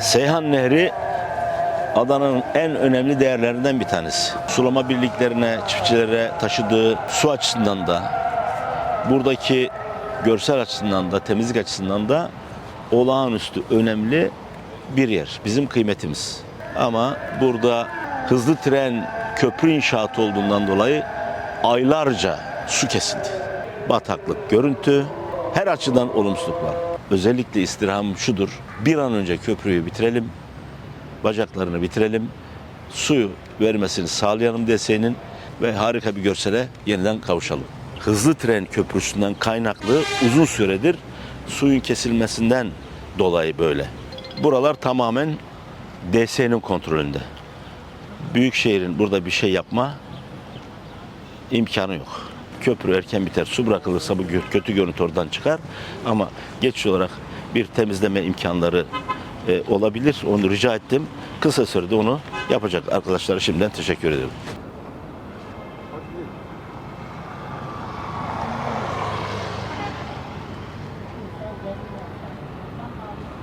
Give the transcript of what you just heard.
Seyhan Nehri Adana'nın en önemli değerlerinden bir tanesi. Sulama birliklerine, çiftçilere taşıdığı su açısından da, buradaki görsel açısından da, temizlik açısından da olağanüstü önemli bir yer. Bizim kıymetimiz. Ama burada hızlı tren köprü inşaatı olduğundan dolayı aylarca su kesildi. Bataklık, görüntü, her açıdan olumsuzluk var. Özellikle istirhamım şudur. Bir an önce köprüyü bitirelim, bacaklarını bitirelim, suyu vermesini sağlayalım DSE'nin ve harika bir görsele yeniden kavuşalım. Hızlı tren köprüsünden kaynaklı uzun süredir suyun kesilmesinden dolayı böyle. Buralar tamamen DSE'nin kontrolünde. Büyükşehir'in burada bir şey yapma imkanı yok köprü erken biter. Su bırakılırsa bu kötü görüntü oradan çıkar. Ama geçici olarak bir temizleme imkanları e, olabilir. Onu rica ettim. Kısa sürede onu yapacak arkadaşlara şimdiden teşekkür ederim.